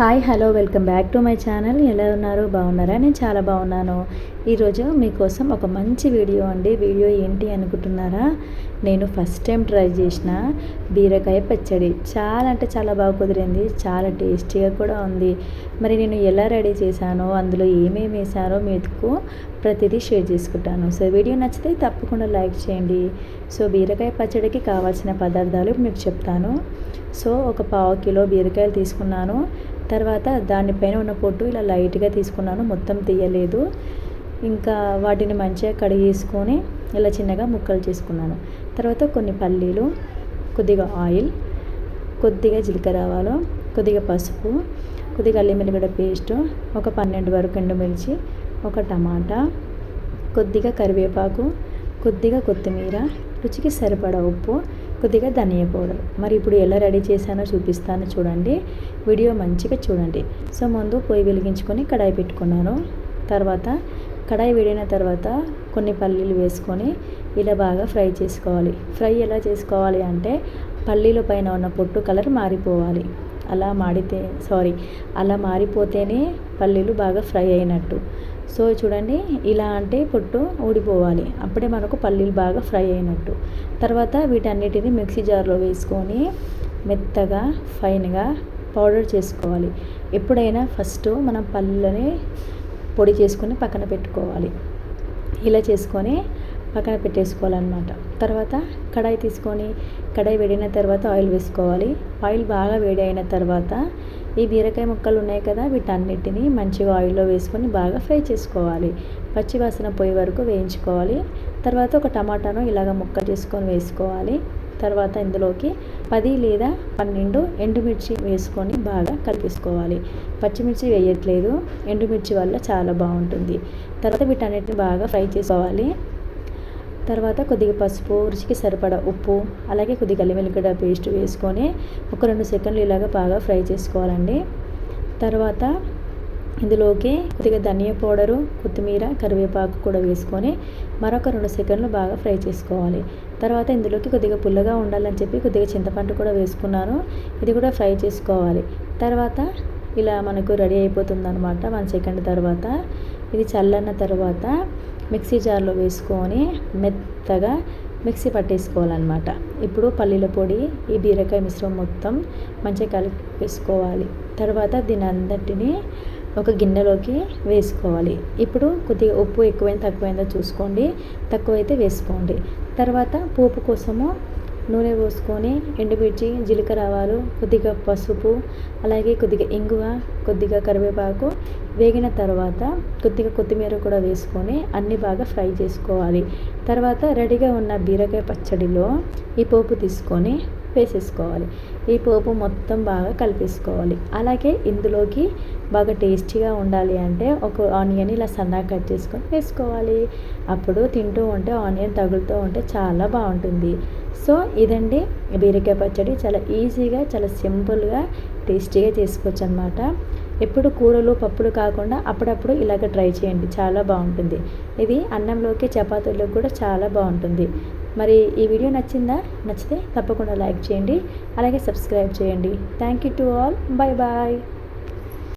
Hi hello welcome back to my channel. ఎలా ఉన్నారు? బాగున్నారా? నేను చాలా బాగున్నాను. ఈరోజు మీకోసం ఒక మంచి వీడియో అండి. వీడియో ఏంటి అనుకుంటున్నారా? నేను ఫస్ట్ టైం ట్రై చేసిన బీరకాయ పచ్చడి. చాలా అంటే చాలా బాగా కుదిరింది. చాలా టేస్టీగా కూడా ఉంది. మరి నేను ఎలా రెడీ చేశానో అందులో ఏమేమి వేసానో మీకు ప్రతిదీ షేర్ చేసుకుంటాను. సో వీడియో నచ్చితే తప్పకుండా లైక్ చేయండి. సో బీరకాయ పచ్చడికి కావాల్సిన పదార్థాలు మీకు చెప్తాను. సో ఒక పావు కిలో బీరకాయలు తీసుకున్నాను. తర్వాత దానిపైన ఉన్న పొట్టు ఇలా లైట్గా తీసుకున్నాను. మొత్తం తీయలేదు. ఇంకా వాటిని మంచిగా కడిగేసుకొని ఇలా చిన్నగా ముక్కలు చేసుకున్నాను. తర్వాత కొన్ని పల్లీలు కొద్దిగా ఆయిల్ కొద్దిగా జీలకర్ర ఆవాలు కొద్దిగా పసుపు కొద్దిగా అల్లిమిల్లిగడ్డ పేస్ట్ ఒక పన్నెండు వరకు ఎండుమిర్చి ఒక టమాటా కొద్దిగా కరివేపాకు కొద్దిగా కొత్తిమీర రుచికి సరిపడా ఉప్పు కొద్దిగా ధనియా పౌడర్. మరి ఇప్పుడు ఎలా రెడీ చేశానో చూపిస్తాను చూడండి. వీడియో మంచిగా చూడండి. సో ముందు పొయ్యి వెలిగించుకొని కడాయి పెట్టుకున్నాను. తర్వాత కడాయి వేడిన తర్వాత కొన్ని పల్లీలు వేసుకొని ఇలా బాగా ఫ్రై చేసుకోవాలి. ఫ్రై ఎలా చేసుకోవాలి అంటే పల్లీల పైన ఉన్న పొట్టు కలర్ మారిపోవాలి. అలా మాడితే సారీ అలా మారిపోతేనే పల్లీలు బాగా ఫ్రై అయినట్టు. సో చూడండి ఇలా అంటే పొట్టు ఊడిపోవాలి. అప్పుడే మనకు పల్లీలు బాగా ఫ్రై అయినట్టు. తర్వాత వీటన్నిటిని మిక్సీ జార్లో వేసుకొని మెత్తగా ఫైన్గా పౌడర్ చేసుకోవాలి. ఎప్పుడైనా ఫస్ట్ మనం పల్లీలని పొడి చేసుకొని పక్కన పెట్టుకోవాలి. ఇలా చేసుకొని పక్కన పెట్టేసుకోవాలన్నమాట. తర్వాత కడాయి తీసుకొని కడాయి వేడైన తర్వాత ఆయిల్ వేసుకోవాలి. ఆయిల్ బాగా వేడి అయిన తర్వాత ఈ బీరకాయ ముక్కలు ఉన్నాయి కదా వీటన్నిటిని మంచిగా ఆయిల్లో వేసుకొని బాగా ఫ్రై చేసుకోవాలి. పచ్చివాసన పోయే వరకు వేయించుకోవాలి. తర్వాత ఒక టమాటాను ఇలాగ ముక్కలు చేసుకొని వేసుకోవాలి. తర్వాత ఇందులోకి పది లేదా పన్నెండు ఎండుమిర్చి వేసుకొని బాగా కలిపేసుకోవాలి. పచ్చిమిర్చి వేయట్లేదు. ఎండుమిర్చి వల్ల చాలా బాగుంటుంది. తర్వాత వీటన్నిటిని బాగా ఫ్రై చేసుకోవాలి. తర్వాత కొద్దిగా పసుపు రుచికి సరిపడా ఉప్పు అలాగే కొద్దిగా అల్లిమెల్లిగడ్డ పేస్ట్ వేసుకొని ఒక రెండు సెకండ్లు ఇలాగ బాగా ఫ్రై చేసుకోవాలండి. తర్వాత ఇందులోకి కొద్దిగా ధనియా పౌడరు కొత్తిమీర కరివేపాకు కూడా వేసుకొని మరొక రెండు సెకండ్లు బాగా ఫ్రై చేసుకోవాలి. తర్వాత ఇందులోకి కొద్దిగా పుల్లగా ఉండాలని చెప్పి కొద్దిగా చింతపండు కూడా వేసుకున్నాను. ఇది కూడా ఫ్రై చేసుకోవాలి. తర్వాత ఇలా మనకు రెడీ అయిపోతుంది అనమాట వన్ సెకండ్ తర్వాత. ఇది చల్లన్న తర్వాత మిక్సీ జార్లో వేసుకొని మెత్తగా మిక్సీ పట్టేసుకోవాలన్నమాట. ఇప్పుడు పల్లీల పొడి ఈ బీరకాయ మిశ్రమం మొత్తం మంచిగా కలిపేసుకోవాలి. తర్వాత దీని అందటిని ఒక గిన్నెలోకి వేసుకోవాలి. ఇప్పుడు కొద్దిగా ఉప్పు ఎక్కువైందో తక్కువైందో చూసుకోండి. తక్కువైతే వేసుకోండి. తర్వాత పోపు కోసము నూనె పోసుకొని ఎండుమిర్చి జీలకర్ర ఆవాలు కొద్దిగా పసుపు అలాగే కొద్దిగా ఇంగువ కొద్దిగా కరివేపాకు వేగిన తర్వాత కొద్దిగా కొత్తిమీర కూడా వేసుకొని అన్నీ బాగా ఫ్రై చేసుకోవాలి. తర్వాత రెడీగా ఉన్న బీరకాయ పచ్చడిలో ఈ పోపు తీసుకొని వేసేసుకోవాలి. ఈ పోపు మొత్తం బాగా కలిపేసుకోవాలి. అలాగే ఇందులోకి బాగా టేస్టీగా ఉండాలి అంటే ఒక ఆనియన్ ఇలా సన్నగా కట్ చేసుకొని వేసుకోవాలి. అప్పుడు తింటూ ఉంటే ఆనియన్ తగులుతూ ఉంటే చాలా బాగుంటుంది. సో ఇదండి బీరకాయ పచ్చడి. చాలా ఈజీగా చాలా సింపుల్గా టేస్టీగా చేసుకోవచ్చు అనమాట ఎప్పుడు కూరలు పప్పులు కాకుండా అప్పుడప్పుడు ఇలాగ ట్రై చేయండి. చాలా బాగుంటుంది. ఇది అన్నంలోకి చపాతీలోకి కూడా చాలా బాగుంటుంది. మరి ఈ వీడియో నచ్చిందా? నచ్చితే తప్పకుండా లైక్ చేయండి. అలాగే సబ్స్క్రైబ్ చేయండి. Thank you to all bye bye